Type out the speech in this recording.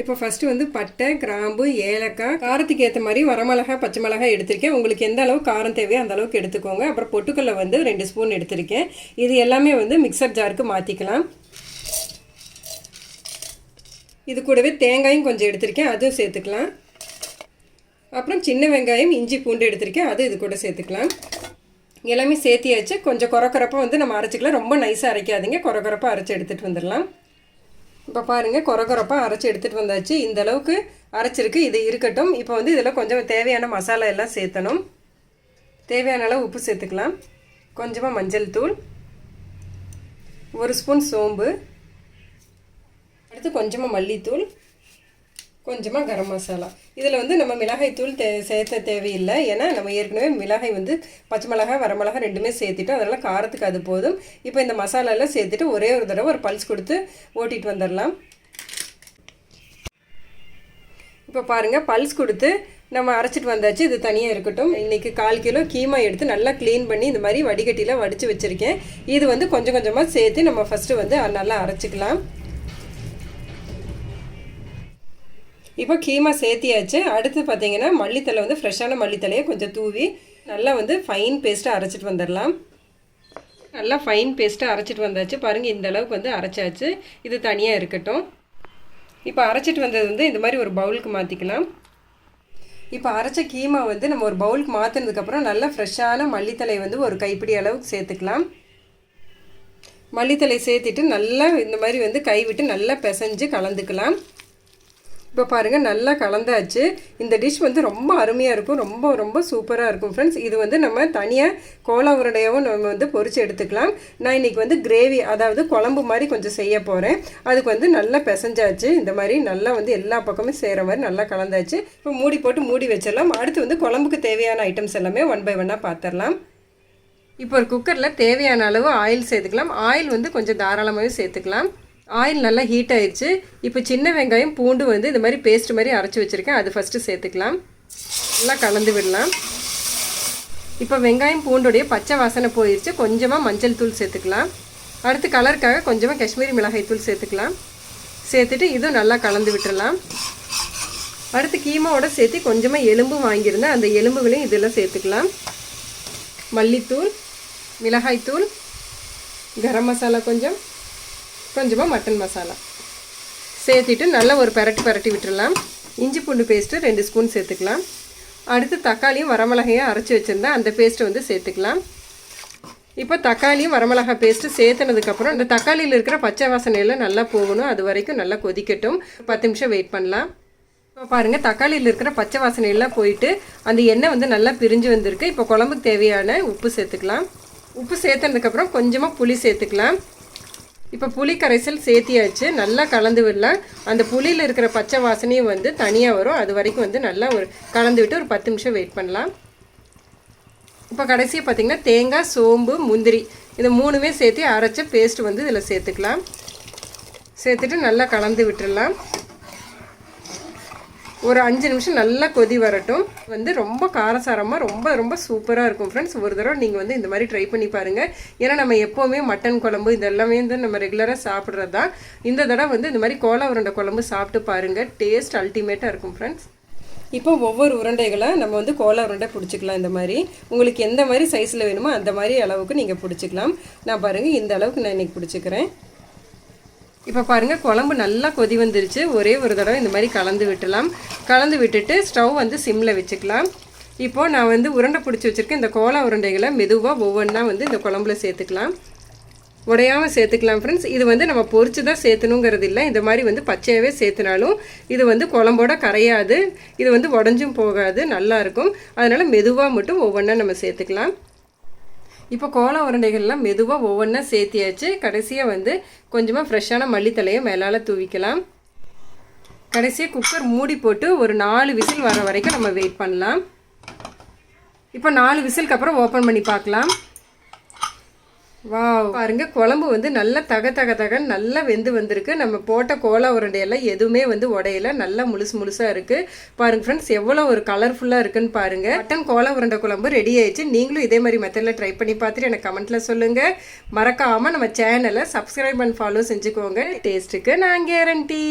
இப்போ ஃபஸ்ட்டு வந்து பட்டை கிராம்பு ஏலக்காய் காரத்துக்கு ஏற்ற மாதிரி வரமிளகா பச்சை மிளகாய் எடுத்திருக்கேன். உங்களுக்கு எந்த அளவு காரம் தேவையோ அந்த அளவுக்கு எடுத்துக்கோங்க. அப்புறம் பொட்டுக்கல்ல வந்து ரெண்டு ஸ்பூன் எடுத்திருக்கேன். இது எல்லாமே வந்து மிக்சர் ஜாருக்கு மாற்றிக்கலாம் இது கூடவே தேங்காயும் கொஞ்சம் எடுத்திருக்கேன். அதுவும் சேர்த்துக்கலாம். அப்புறம் சின்ன வெங்காயம் இஞ்சி பூண்டு எடுத்திருக்கேன். அது இது கூட சேர்த்துக்கலாம். எல்லாமே சேர்த்தியாச்சு. கொஞ்சம் குறக்குறப்பாக வந்து நம்ம அரைச்சிக்கலாம். ரொம்ப நைஸாக அரைக்காதீங்க. குறக்குறப்பாக அரைச்சி எடுத்துகிட்டு வந்துடலாம். இப்போ பாருங்கள் குறக்குறப்பாக அரைச்சி எடுத்துகிட்டு வந்தாச்சு. இந்த அளவுக்கு அரைச்சிருக்கு. இது இருக்கட்டும். இப்போ வந்து இதில் கொஞ்சம் தேவையான மசாலா எல்லாம் சேர்த்தணும். தேவையான அளவு உப்பு சேர்த்துக்கலாம். கொஞ்சமாக மஞ்சள் தூள். ஒரு ஸ்பூன் சோம்பு. அடுத்து கொஞ்சமாக மல்லித்தூள். கொஞ்சமாக கரம் மசாலா. இதில் வந்து நம்ம மிளகாய் தூள் தே சேர்த்த தேவையில்லை. ஏன்னா நம்ம ஏற்கனவே மிளகாய் வந்து பச்சை மிளகாய் வரமிளகாய் ரெண்டுமே சேர்த்துட்டோம். அதனால் காரத்துக்கு அது போதும். இப்போ இந்த மசாலாலாம் சேர்த்துட்டு ஒரே ஒரு தடவை ஒரு பல்ஸ் கொடுத்து ஓட்டிட்டு வந்துடலாம் இப்போ பாருங்கள் பல்ஸ் கொடுத்து நம்ம அரைச்சிட்டு வந்தாச்சு. இது தனியாக இருக்கட்டும். இன்றைக்கி கால் கிலோ கீமா எடுத்து நல்லா க்ளீன் பண்ணி இந்த மாதிரி வடிகட்டியில் வடித்து வச்சுருக்கேன். இது வந்து கொஞ்சம் கொஞ்சமாக சேர்த்து நம்ம ஃபஸ்ட்டு வந்து நல்லா அரைச்சிக்கலாம். இப்போ கீமா சேர்த்தியாச்சு. அடுத்து பார்த்தீங்கன்னா மல்லித்தலை வந்து ஃப்ரெஷ்ஷான மல்லித்தலையை கொஞ்சம் தூவி நல்லா வந்து ஃபைன் பேஸ்ட்டாக அரைச்சிட்டு வந்துடலாம். நல்லா ஃபைன் பேஸ்ட்டாக அரைச்சிட்டு வந்தாச்சு. பாருங்கள் இந்த அளவுக்கு வந்து அரைச்சாச்சு. இது தனியாக இருக்கட்டும். இப்போ அரைச்சிட்டு வந்தது வந்து இந்த மாதிரி ஒரு பவுலுக்கு மாற்றிக்கலாம் இப்போ அரைச்ச கீமா வந்து நம்ம ஒரு பவுலுக்கு மாற்றினதுக்கப்புறம் நல்லா ஃப்ரெஷ்ஷான மல்லித்தலை வந்து ஒரு கைப்பிடி அளவுக்கு சேர்த்துக்கலாம். மல்லித்தலை சேர்த்துட்டு நல்லா இந்த மாதிரி வந்து கை விட்டு நல்லா பிசைஞ்சு கலந்துக்கலாம். இப்போ பாருங்கள் நல்லா கலந்தாச்சு. இந்த டிஷ் வந்து ரொம்ப அருமையாக இருக்கும். ரொம்ப ரொம்ப சூப்பராக இருக்கும் ஃப்ரெண்ட்ஸ் இது வந்து நம்ம தனியாக கோலா உருண்டையாகவும் நம்ம வந்து பொறிச்சு எடுத்துக்கலாம். நான் இன்றைக்கி வந்து கிரேவி அதாவது குழம்பு மாதிரி கொஞ்சம் செய்ய போகிறேன் அதுக்கு வந்து நல்லா பிசைஞ்சாச்சு. இந்த மாதிரி நல்லா வந்து எல்லா பக்கமும் செய்கிற மாதிரி நல்லா கலந்தாச்சு. இப்போ மூடி போட்டு மூடி வச்சிடலாம். அடுத்து வந்து குழம்புக்கு தேவையான ஐட்டம்ஸ் எல்லாமே ஒன் பை ஒன்னாக பார்த்துடலாம் இப்போ ஒரு குக்கரில் தேவையான அளவு ஆயில் சேர்த்துக்கலாம். ஆயில் வந்து கொஞ்சம் தாராளமாகவே சேர்த்துக்கலாம். ஆயில் நல்லா ஹீட் ஆயிடுச்சு. இப்போ சின்ன வெங்காயம் பூண்டு வந்து இந்த மாதிரி பேஸ்ட் மாதிரி அரைச்சி வச்சுருக்கேன். அது ஃபஸ்ட்டு சேர்த்துக்கலாம். நல்லா கலந்து விடலாம். இப்போ வெங்காயம் பூண்டுடைய பச்சை வாசனை போயிடுச்சு கொஞ்சமாக மஞ்சள் தூள் சேர்த்துக்கலாம். அடுத்து கலருக்காக கொஞ்சமாக காஷ்மீரி மிளகாய் தூள் சேர்த்துக்கலாம். சேர்த்துட்டு இதுவும் நல்லா கலந்து விட்டுடலாம் அடுத்து கீமாவோட சேர்த்து கொஞ்சமாக எலும்பும் வாங்கியிருந்தேன் அந்த எலும்புகளையும் இதெல்லாம் சேர்த்துக்கலாம். மல்லித்தூள் மிளகாய்த்தூள் கரம் மசாலா கொஞ்சம். கொஞ்சமாக மட்டன் மசாலா. சேர்த்துட்டு நல்லா ஒரு பெரட்டி பெரட்டி விட்டுடலாம் இஞ்சி பூண்டு பேஸ்ட்டு ரெண்டு ஸ்பூன் சேர்த்துக்கலாம். அடுத்து தக்காளியும் வரமிளகையும் அரைச்சி வச்சுருந்தேன் அந்த பேஸ்ட்டை வந்து சேர்த்துக்கலாம். இப்போ தக்காளியும் வரமிளகாய் பேஸ்ட்டு சேர்த்துனதுக்கப்புறம் இந்த தக்காளியில் இருக்கிற பச்சை வாசனையெல்லாம் நல்லா போகணும். அது வரைக்கும் நல்லா கொதிக்கட்டும். பத்து நிமிஷம் வெயிட் பண்ணலாம். இப்போ பாருங்கள் தக்காளியில் இருக்கிற பச்சை வாசனையெல்லாம் போயிட்டு அந்த எண்ணெய் வந்து நல்லா பிரிஞ்சு வந்திருக்கு. இப்போ குழம்புக்கு தேவையான உப்பு சேர்த்துக்கலாம். உப்பு சேர்த்தனதுக்கப்புறம் கொஞ்சமாக புளி சேர்த்துக்கலாம். இப்போ புளி கரைசல் சேர்த்தியாச்சு. நல்லா கலந்து விடலாம். அந்த புளியில் இருக்கிற பச்சை வாசனையும் வந்து தனியாக வரும். அது வரைக்கும் வந்து நல்லா ஒரு கலந்து விட்டு ஒரு பத்து நிமிஷம் வெயிட் பண்ணலாம். இப்போ கடைசியாக பார்த்திங்கன்னா தேங்காய் சோம்பு முந்திரி இது மூணுமே சேர்த்து அரைச்ச பேஸ்ட் வந்து இதில் சேர்த்துக்கலாம். சேர்த்துட்டு நல்லா கலந்து விட்டுடலாம். ஒரு அஞ்சு நிமிஷம் நல்லா கொதி வரட்டும். வந்து ரொம்ப காரசாரமாக ரொம்ப ரொம்ப சூப்பராக இருக்கும் ஃப்ரெண்ட்ஸ் ஒரு தடவை நீங்கள் வந்து இந்த மாதிரி ட்ரை பண்ணி பாருங்கள் ஏன்னா நம்ம எப்போவுமே மட்டன் குழம்பு இதெல்லாமே வந்து நம்ம ரெகுலராக சாப்பிட்றது தான் இந்த தடவை வந்து இந்த மாதிரி கோலா உருண்டை குழம்பு சாப்பிட்டு பாருங்கள் டேஸ்ட் அல்டிமேட்டாக இருக்கும் ஃப்ரெண்ட்ஸ் இப்போ ஒவ்வொரு உருண்டைகளை நம்ம வந்து கோலா உருண்டை பிடிச்சிக்கலாம் இந்த மாதிரி. உங்களுக்கு எந்த மாதிரி சைஸில் வேணுமோ அந்த மாதிரி அளவுக்கு நீங்கள் பிடிச்சிக்கலாம். நான் பாருங்கள் இந்த அளவுக்கு நான் இன்றைக்கி பிடிச்சிக்கிறேன். இப்போ பாருங்கள் குழம்பு நல்லா கொதி வந்துருச்சு. ஒரே ஒரு தடவை இந்த மாதிரி கலந்து விட்டுலாம். கலந்து விட்டுட்டு ஸ்டவ் வந்து சிம்மில் வச்சுக்கலாம். இப்போது நான் வந்து உருண்டை பிடிச்சி வச்சுருக்கேன் இந்த கோலா உருண்டைகளை மெதுவாக ஒவ்வொன்றா வந்து இந்த குழம்புல சேர்த்துக்கலாம். உடையாமல் சேர்த்துக்கலாம் ஃப்ரெண்ட்ஸ் இது வந்து நம்ம பொறிச்சு தான் சேர்த்தணுங்கிறது இல்லை. இந்த மாதிரி வந்து பச்சையாகவே சேர்த்துனாலும் இது வந்து குழம்போட கரையாது. இது வந்து உடஞ்சும் போகாது. நல்லாயிருக்கும் அதனால் மெதுவாக மட்டும் ஒவ்வொன்றா நம்ம சேர்த்துக்கலாம். இப்போ கோல உருண்டைகள்லாம் மெதுவாக ஒவ்வொன்றா சேர்த்தியாச்சு. கடைசியாக வந்து கொஞ்சமாக ஃப்ரெஷ்ஷான மல்லித்தலையை மேலால் தூவிக்கலாம். கடைசியாக குக்கர் மூடி போட்டு ஒரு நாலு விசில் வர வரைக்கும் நம்ம வெயிட் பண்ணலாம். இப்போ நாலு விசிலுக்கு அப்புறம் ஓப்பன் பண்ணி பார்க்கலாம். வா பாருங்க குழம்பு வந்து நல்லா தக தக தகன்னு நல்லா வெந்து வந்திருக்கு. நம்ம போட்ட கோலா உருண்டையெல்லாம் எதுவுமே வந்து உடையல நல்லா முழுசு முழுசாக இருக்குது பாருங்க ஃப்ரெண்ட்ஸ் எவ்வளோ ஒரு கலர்ஃபுல்லாக இருக்குன்னு பாருங்க. மட்டன் கோலா உருண்டை குழம்பு ரெடி ஆயிடுச்சு. நீங்களும் இதே மாதிரி மெத்தடில் ட்ரை பண்ணி பார்த்துட்டு எனக்கு கமெண்ட்டில் சொல்லுங்கள் மறக்காமல் நம்ம சேனலை சப்ஸ்கிரைப் அண்ட் ஃபாலோ செஞ்சுக்கோங்க. டேஸ்ட்டுக்கு நான் கேரண்டி